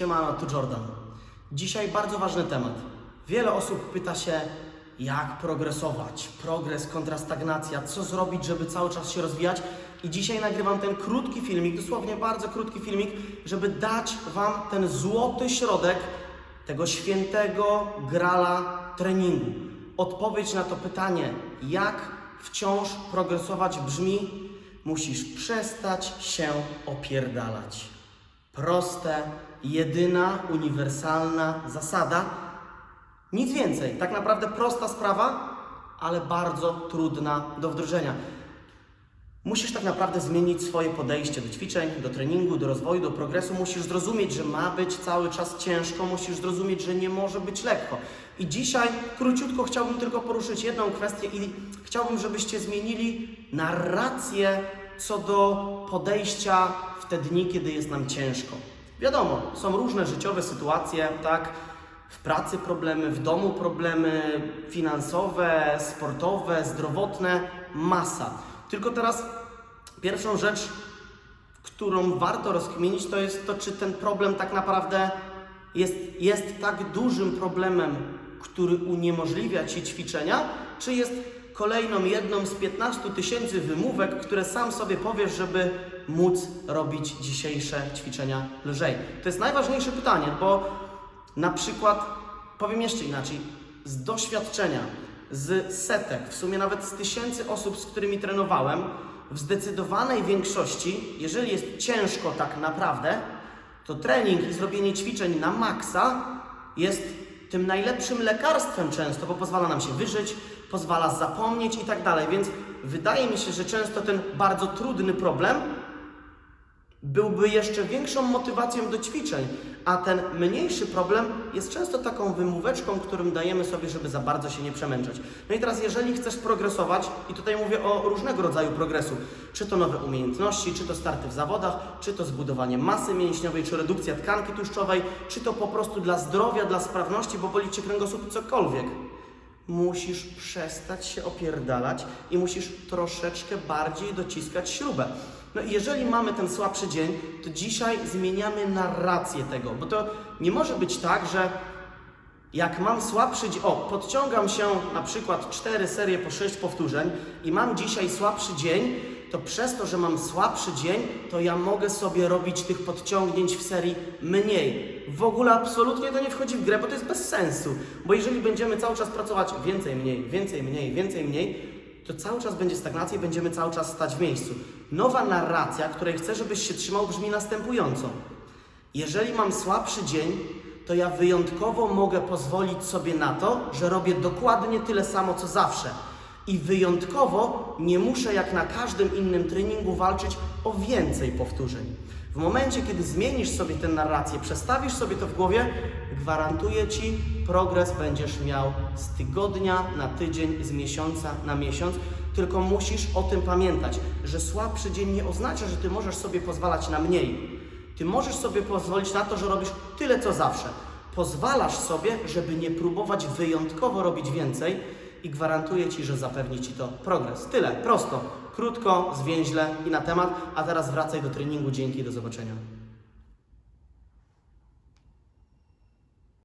Siemano, tu Jordan. Dzisiaj bardzo ważny temat. Wiele osób pyta się, jak progresować, progres kontra stagnacja, co zrobić, żeby cały czas się rozwijać. I dzisiaj nagrywam ten krótki filmik, dosłownie bardzo krótki filmik, żeby dać Wam ten złoty środek tego świętego grala treningu. Odpowiedź na to pytanie, jak wciąż progresować brzmi, musisz przestać się opierdalać. Proste, jedyna, uniwersalna zasada. Nic więcej. Tak naprawdę prosta sprawa, ale bardzo trudna do wdrożenia. Musisz tak naprawdę zmienić swoje podejście do ćwiczeń, do treningu, do rozwoju, do progresu. Musisz zrozumieć, że ma być cały czas ciężko, musisz zrozumieć, że nie może być lekko. I dzisiaj króciutko chciałbym tylko poruszyć jedną kwestię i chciałbym, żebyście zmienili narrację co do podejścia w te dni, kiedy jest nam ciężko. Wiadomo, są różne życiowe sytuacje, tak? W pracy problemy, w domu problemy finansowe, sportowe, zdrowotne, masa. Tylko teraz pierwszą rzecz, którą warto rozkminić, to jest to, czy ten problem tak naprawdę jest, jest tak dużym problemem, który uniemożliwia Ci ćwiczenia, czy jest kolejną jedną z 15 tysięcy wymówek, które sam sobie powiesz, żeby móc robić dzisiejsze ćwiczenia lżej. To jest najważniejsze pytanie, bo na przykład, powiem jeszcze inaczej, z doświadczenia, z setek, w sumie nawet z tysięcy osób, z którymi trenowałem, w zdecydowanej większości, jeżeli jest ciężko tak naprawdę, to trening i zrobienie ćwiczeń na maksa jest tym najlepszym lekarstwem często, bo pozwala nam się wyżyć, pozwala zapomnieć i tak dalej. Więc wydaje mi się, że często ten bardzo trudny problem byłby jeszcze większą motywacją do ćwiczeń, a ten mniejszy problem jest często taką wymóweczką, którym dajemy sobie, żeby za bardzo się nie przemęczać. No i teraz, jeżeli chcesz progresować, i tutaj mówię o różnego rodzaju progresu, czy to nowe umiejętności, czy to starty w zawodach, czy to zbudowanie masy mięśniowej, czy redukcja tkanki tłuszczowej, czy to po prostu dla zdrowia, dla sprawności, bo boli Cię kręgosłup, cokolwiek musisz przestać się opierdalać i musisz troszeczkę bardziej dociskać śrubę. No i jeżeli mamy ten słabszy dzień, to dzisiaj zmieniamy narrację tego, bo to nie może być tak, że jak mam słabszy dzień, o, podciągam się na przykład 4 serie po 6 powtórzeń i mam dzisiaj słabszy dzień, to przez to, że mam słabszy dzień, to ja mogę sobie robić tych podciągnięć w serii mniej. W ogóle absolutnie to nie wchodzi w grę, bo to jest bez sensu. Bo jeżeli będziemy cały czas pracować więcej, mniej, więcej, mniej, więcej, mniej, to cały czas będzie stagnacja i będziemy cały czas stać w miejscu. Nowa narracja, której chcę, żebyś się trzymał, brzmi następująco. Jeżeli mam słabszy dzień, to ja wyjątkowo mogę pozwolić sobie na to, że robię dokładnie tyle samo co zawsze. I wyjątkowo nie muszę jak na każdym innym treningu walczyć o więcej powtórzeń. W momencie, kiedy zmienisz sobie tę narrację, przestawisz sobie to w głowie, gwarantuję Ci, progres będziesz miał z tygodnia na tydzień, z miesiąca na miesiąc. Tylko musisz o tym pamiętać, że słabszy dzień nie oznacza, że Ty możesz sobie pozwalać na mniej. Ty możesz sobie pozwolić na to, że robisz tyle co zawsze. Pozwalasz sobie, żeby nie próbować wyjątkowo robić więcej i gwarantuję Ci, że zapewni Ci to progres. Tyle, prosto, krótko, zwięźle i na temat, a teraz wracaj do treningu. Dzięki, do zobaczenia.